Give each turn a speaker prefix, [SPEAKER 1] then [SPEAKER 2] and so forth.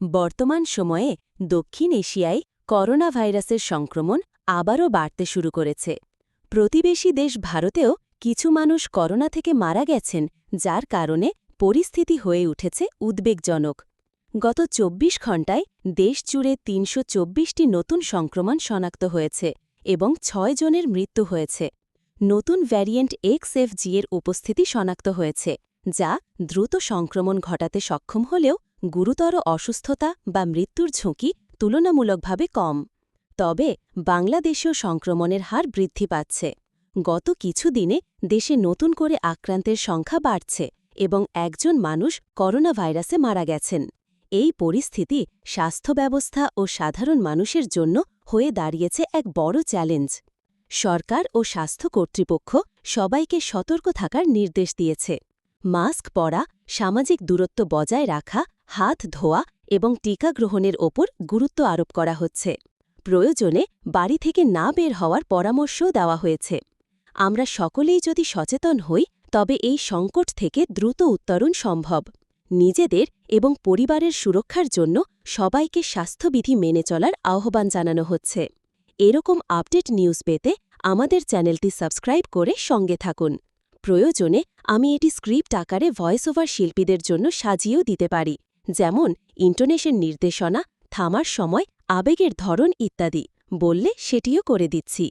[SPEAKER 1] বর্তমান সময়ে দক্ষিণ এশিয়ায় করোনা ভাইরাসের সংক্রমণ আবারও বাড়তে শুরু করেছে। প্রতিবেশী দেশ ভারতেও কিছু মানুষ করোনা থেকে মারা গেছেন, যার কারণে পরিস্থিতি হয়ে উঠেছে উদ্বেগজনক। গত ২৪ ঘণ্টায় দেশ জুড়ে তিনশো চব্বিশটি নতুন সংক্রমণ শনাক্ত হয়েছে এবং ছয় জনের মৃত্যু হয়েছে। নতুন ভ্যারিয়েন্ট এক্সের উপস্থিতি শনাক্ত হয়েছে, যা দ্রুত সংক্রমণ ঘটাতে সক্ষম হলেও গুরুতর অসুস্থতা বা মৃত্যুর ঝুঁকি তুলনামূলকভাবে কম। তবে বাংলাদেশেও সংক্রমণের হার বৃদ্ধি পাচ্ছে। গত কিছু দিনে দেশে নতুন করে আক্রান্তের সংখ্যা বাড়ছে এবং একজন মানুষ করোনা ভাইরাসে মারা গেছেন। এই পরিস্থিতি স্বাস্থ্য ব্যবস্থা ও সাধারণ মানুষের জন্য হয়ে দাঁড়িয়েছে এক বড় চ্যালেঞ্জ। সরকার ও স্বাস্থ্য কর্তৃপক্ষ সবাইকে সতর্ক থাকার নির্দেশ দিয়েছে। মাস্ক পরা, সামাজিক দূরত্ব বজায় রাখা হাত, ধোয়া এবং টিকা গ্রহণের ওপর গুরুত্ব আরোপ করা হচ্ছে। প্রয়োজনে বাড়ি থেকে না বের হওয়ার পরামর্শও দেওয়া হয়েছে। আমরা সকলেই যদি সচেতন হই, তবে এই সংকট থেকে দ্রুত উত্তরণ সম্ভব। নিজেদের এবং পরিবারের সুরক্ষার জন্য সবাইকে স্বাস্থ্যবিধি মেনে চলার আহ্বান জানানো হচ্ছে। এরকম আপডেট নিউজ পেতে আমাদের চ্যানেলটি সাবস্ক্রাইব করে সঙ্গে থাকুন। প্রয়োজনে আমি এটি স্ক্রিপ্ট আকারে ভয়েস ওভার শিল্পীদের জন্য সাজিয়েও দিতে পারি। যেমন ইন্টোনেশন নির্দেশনা থামার সময় আবেগের ধরন ইত্যাদি। বললে সেটিও করে দিচ্ছি।